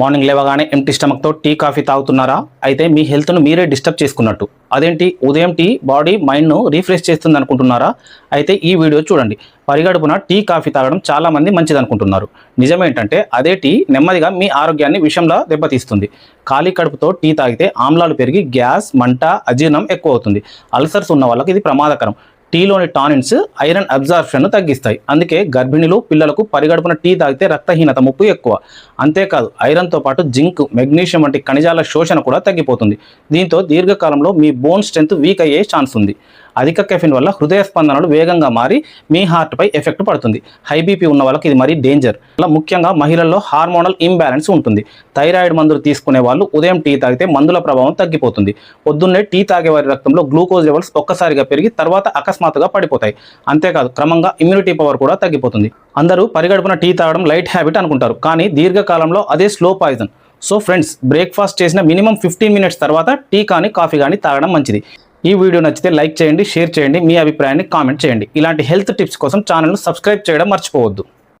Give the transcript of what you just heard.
Morning లేవగానే empty స్టమక్తో tea coffee తాగుతున్నారా? అయితే మీ హెల్త్ను మీరే డిస్టర్బ్ చేసుకున్నట్టు. అదేంటి? ఉదయం టీ బాడీ మైండ్ను రీఫ్రెష్ చేస్తుంది అనుకుంటున్నారా అయితే ఈ వీడియో చూడండి. పరిగడుపున టీ కాఫీ తాగడం చాలామంది మంచిది అనుకుంటున్నారు నిజమేంటంటే అదే టీ నెమ్మదిగా మీ ఆరోగ్యాన్ని విషంలా దెబ్బతీస్తుంది. ఖాళీ కడుపుతో టీ తాగితే ఆమ్లాలు పెరిగి గ్యాస్ మంట అజీర్ణం ఎక్కువ అవుతుంది అల్సర్స్ ఉన్న వాళ్ళకి ఇది ప్రమాదకరం. టీలోని టానిన్స్ ఐరన్ అబ్జార్ప్షన్ను తగ్గిస్తాయి. అందుకే గర్భిణులు పిల్లలకు పరిగడుపున టీ తాగితే రక్తహీనత ముప్పు ఎక్కువ. అంతేకాదు ఐరన్తో పాటు జింక్ మెగ్నీషియం వంటి ఖనిజాల శోషణ కూడా తగ్గిపోతుంది. దీంతో దీర్ఘకాలంలో మీ బోన్ స్ట్రెంత్ వీక్ అయ్యే ఛాన్స్ ఉంది. అధిక కెఫిన్ వల్ల హృదయ స్పందనలు వేగంగా మారి మీ హార్ట్పై ఎఫెక్ట్ పడుతుంది. హై బీపీ ఉన్న వాళ్ళకి ఇది మరీ డేంజర్ అలా ముఖ్యంగా మహిళల్లో హార్మోనల్ ఇంబ్యాలెన్స్ ఉంటుంది. థైరాయిడ్ మందులు తీసుకునే వాళ్ళు ఉదయం టీ తాగితే మందుల ప్రభావం తగ్గిపోతుంది. పొద్దున్నే టీ తాగే వారి రక్తంలో గ్లూకోజ్ లెవెల్స్ ఒక్కసారిగా పెరిగి తర్వాత అకస్మాత్తుగా పడిపోతాయి. అంతేకాదు క్రమంగా ఇమ్యూనిటీ పవర్ కూడా తగ్గిపోతుంది. అందరూ పరిగడుపున టీ తాగడం లైట్ హ్యాబిట్ అనుకుంటారు. కానీ దీర్ఘకాలంలో అదే slow poison so friends breakfast చేసిన మినిమం ఫిఫ్టీన్ మినిట్స్ తర్వాత టీ కానీ కాఫీ కానీ తాగడం మంచిది. ఈ వీడియో నచ్చితే లైక్ చేయండి షేర్ చేయండి మీ అభిప్రాయాన్ని కామెంట్ చేయండి. ఇలాంటి హెల్త్ టిప్స్ కోసం ఛానల్ను సబ్స్క్రైబ్ చేయడం మర్చిపోవద్దు.